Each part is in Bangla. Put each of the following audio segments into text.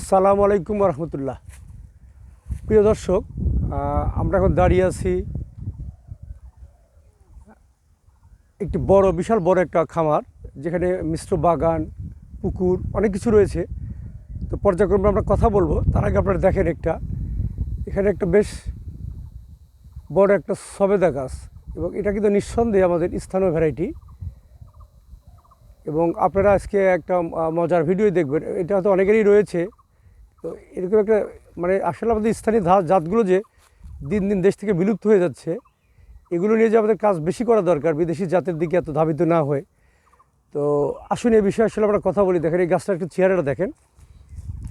আসসালামু আলাইকুম রহমতুল্লাহ প্রিয় দর্শক আমরা এখন দাঁড়িয়ে আছি একটি বড়, বিশাল বড় একটা খামার, যেখানে মিশ্র বাগান, পুকুর অনেক কিছু রয়েছে। তো পর্যায়ক্রমে আমরা কথা বলব। তার আগে আপনারা দেখেন একটা, এখানে একটা বেশ বড় একটা সবেদা গাছ, এবং এটা কিন্তু নিঃসন্দেহে আমাদের স্থানীয় ভ্যারাইটি। এবং আপনারা আজকে একটা মজার ভিডিও দেখবেন। এটা হয়তো অনেকেরই রয়েছে। তো এরকম একটা মানে আসলে আমাদের স্থানীয় জাতগুলো যে দিন দিন দেশ থেকে বিলুপ্ত হয়ে যাচ্ছে, এগুলো নিয়ে যে আমাদের কাজ বেশি করা দরকার, বিদেশি জাতের দিকে এত ধাবিত না হয়ে। তো আসুন এই বিষয়ে আসলে আমরা কথা বলি। দেখেন, এই গাছটা একটু চেহারাটা দেখেন।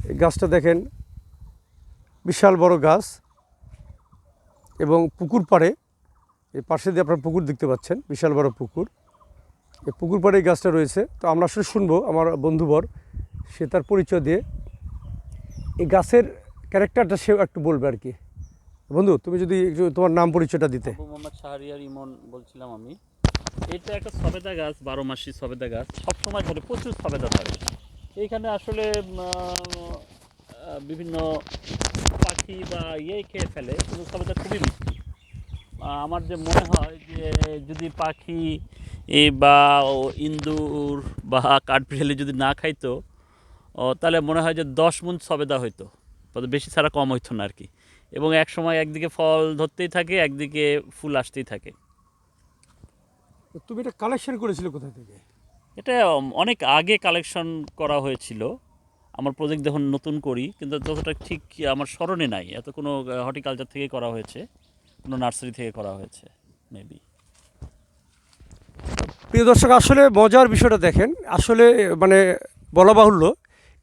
এই গাছটা দেখেন, বিশাল বড় গাছ এবং পুকুর পাড়ে, এই পাশে দিয়ে আপনার পুকুর দেখতে পাচ্ছেন, বিশাল বড় পুকুর। এই পুকুর পাড়ে এই গাছটা রয়েছে। তো আমরা আসলে শুনব, আমার বন্ধুবর, সে তার পরিচয় দিয়ে এই গাছের ক্যারেক্টারটা সে একটু বলবে আর কি। বন্ধু, তুমি যদি একটু তোমার নাম পরিচয়টা দিতে। মোহাম্মদ শাহরিয়ার ইমন বলছিলাম আমি। এটা একটা সবেদা গাছ, বারো মাসি সবেদা গাছ। সবসময় ধরে প্রচুর সবেদা ধরে এইখানে আসলে বিভিন্ন পাখি বা ইয়ে খেয়ে ফেলে, কিন্তু সবেদা খুবই মিষ্টি। আমার যে মনে হয় যে যদি পাখি বা ইন্দুর বা কাঠবিড়ালি যদি না খাইতো ও, তাহলে মনে হয় যে দশ মন সবেদা হইতো। তবে বেশি ছাড়া কম হইতো না আর কি এবং এক সময় একদিকে ফল ধরতেই থাকে একদিকে ফুল আসতেই থাকে। তো তুমি এটা কালেকশন করেছিলে কোথা থেকে? এটা অনেক আগে কালেকশন করা হয়েছিল। আমার প্রজেক্ট যখন নতুন করি কিন্তু ততটা ঠিক আমার স্মরণে নাই। এত কোনো হর্টিকালচার থেকে করা হয়েছে কোনো নার্সারি থেকে করা হয়েছে মেবি প্রিয় দর্শক আসলে মজার বিষয়টা দেখেন। আসলে মানে বলা বাহুল্য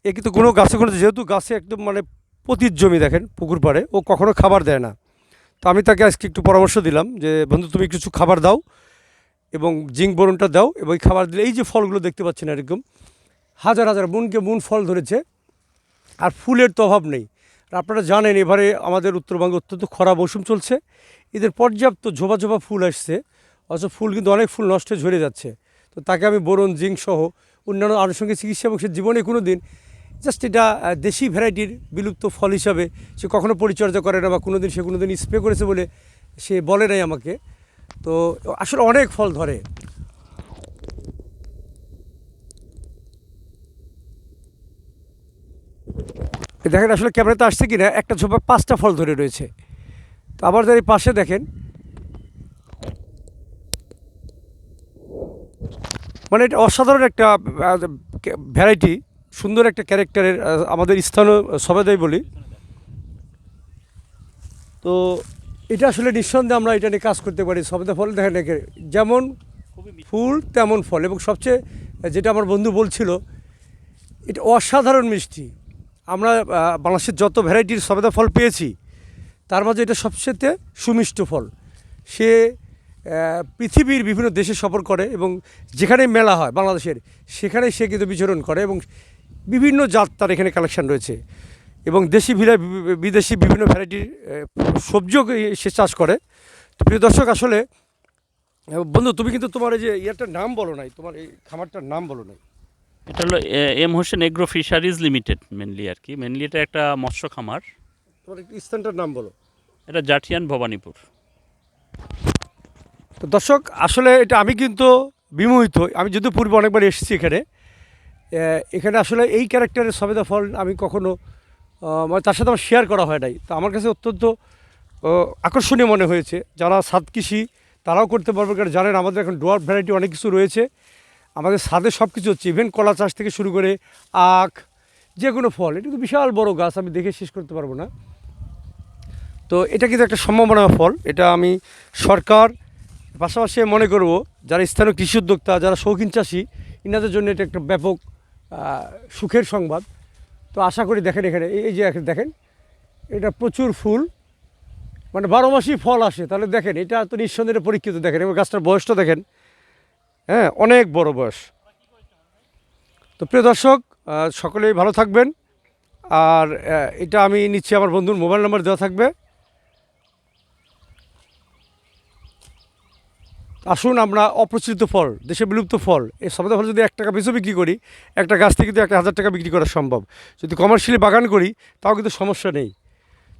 এ কিন্তু কোনো গাছে কোনো যেহেতু গাছে একদম মানে পতির জমি দেখেন পুকুর পাড়ে, ও কখনো খাবার দেয় না। তো আমি তাকে আজকে একটু পরামর্শ দিলাম যে, বন্ধু, তুমি কিছু খাবার দাও এবং জিঙ্ক বোরনটা দাও এবং খাবার দিলে এই যে ফলগুলো দেখতে পাচ্ছেন এরকম, হাজার হাজার মুনকে মুন ফল ধরেছে আর ফুলের তো অভাব নেই। আর আপনারা জানেন, এবারে আমাদের উত্তরবঙ্গে অত্যন্ত খরা মৌসুম চলছে। এদের পর্যাপ্ত ঝোপা ঝোপা ফুল আসছে, অথচ ফুল কিন্তু অনেক ফুল নষ্ট ঝরে যাচ্ছে। তো তাকে আমি বোরন জিঙ্ক সহ অন্যান্য আনুষঙ্গিক চিকিৎসা এবং সে জীবনে কোনো দিন জাস্ট এটা দেশি ভ্যারাইটির বিলুপ্ত ফল হিসাবে সে কখনো পরিচর্যা করে না বা কোনো দিন সে কোনো দিন স্প্রে করেছে বলে সে বলে নাই আমাকে। তো আসলে অনেক ফল ধরে। দেখেন আসলে ক্যামেরাতে আসছে কিনা, একটা ঝোপা পাঁচটা ফল ধরে রয়েছে। তো আবার যার পাশে দেখেন মানে এটা অসাধারণ একটা ভ্যারাইটি। সুন্দর একটা ক্যারেক্টারের আমাদের স্থানীয় সবেদাই বলি। তো এটা আসলে নিঃসন্দেহে আমরা এটা নিয়ে কাজ করতে পারি, সবেদা ফল দেখেন একে। যেমন ফুল, তেমন ফল। এবং সবচেয়ে, যেটা আমার বন্ধু বলছিল, এটা অসাধারণ মিষ্টি। আমরা বাংলাদেশের যত ভ্যারাইটির সবেদা ফল পেয়েছি, তার মাঝে এটা সবচেয়ে সুমিষ্ট ফল। সে পৃথিবীর বিভিন্ন দেশে সফর করে এবং যেখানে মেলা হয় বাংলাদেশের সেখানে সে কিন্তু বিচরণ করে এবং বিভিন্ন জাত তার এখানে কালেকশন রয়েছে। এবং দেশি ভিলা বিদেশি বিভিন্ন ভ্যারাইটির সবজিও সে চাষ করে। তো প্রিয় দর্শক আসলে বন্ধু তুমি কিন্তু তোমার এই যে ইয়ারটার নাম বলো নাই তোমার এই খামারটার নাম বলো নাই। এটা হলো M Hossain agro fisheries limited mainly আর কি। মেনলি এটা একটা মৎস্য খামার। তোমার একটু স্থানটার নাম বলো। এটা জাঠিয়ান ভবানীপুর। তো দর্শক আসলে এটা আমি কিন্তু বিমোহিত আমি যদিও পূর্বে অনেকবার এসেছি এখানে এখানে আসলে এই ক্যারেক্টারের সবেদা ফল আমি কখনো মানে তার সাথে আমার শেয়ার করা হয় নাই। তো আমার কাছে অত্যন্ত আকর্ষণীয় মনে হয়েছে। যারা সাত কৃষি, তারাও করতে পারবে, কারণ জানেন আমাদের এখন ডোয়ার ভ্যারাইটি অনেক কিছু রয়েছে। আমাদের সাদে সব কিছু হচ্ছে ইভেন কলা চাষ থেকে শুরু করে আখ যে কোনো ফল, এটা কিন্তু বিশাল বড় গাছ, আমি দেখে শেষ করতে পারব না। তো এটা কিন্তু একটা সম্ভাবনা ফল, এটা আমি সরকার পাশাপাশি মনে করব, যারা স্থানীয় কৃষি উদ্যোক্তা, যারা শৌখিন চাষি, ইনাদের জন্য এটা একটা ব্যাপক সুখের সংবাদ। তো আশা করি দেখেন এখানে, এই যে দেখেন, এটা প্রচুর ফুল। মানে বারো মাসই ফল আসে। তাহলে দেখেন, এটা তো নিঃসন্দেহে পরীক্ষিত। দেখেন, এবং গাছটার বয়সটা দেখেন হ্যাঁ অনেক বড় বয়স। তো প্রিয় দর্শক সকলেই ভালো থাকবেন। আর এটা আমি নিচ্ছি আমার বন্ধুর মোবাইল নাম্বার দেওয়া থাকবে। আসুন আমরা অপ্রচলিত ফল, দেশে বিলুপ্ত ফল, এই সবেদা ফল যদি এক টাকা বেশি বিক্রি করি, একটা গাছ থেকে কিন্তু একটা হাজার টাকা বিক্রি করা সম্ভব। যদি কমার্শিয়ালি বাগান করি, তাও কিন্তু সমস্যা নেই।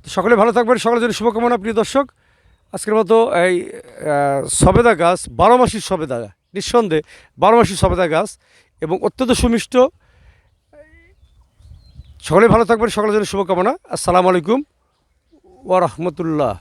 তো সকলে ভালো থাকবেন, সকলের জন্য শুভকামনা, প্রিয় দর্শক। আজকের মতো এই সবেদা গাছ, বারো মাসির সবেদা, নিঃসন্দেহে বারো মাসির সবেদা গাছ এবং অত্যন্ত সুমিষ্ট। সকলে ভালো থাকবেন, সকলের জন্য শুভকামনা। আসসালামু আলাইকুম। ওয়া রাহমাতুল্লাহ।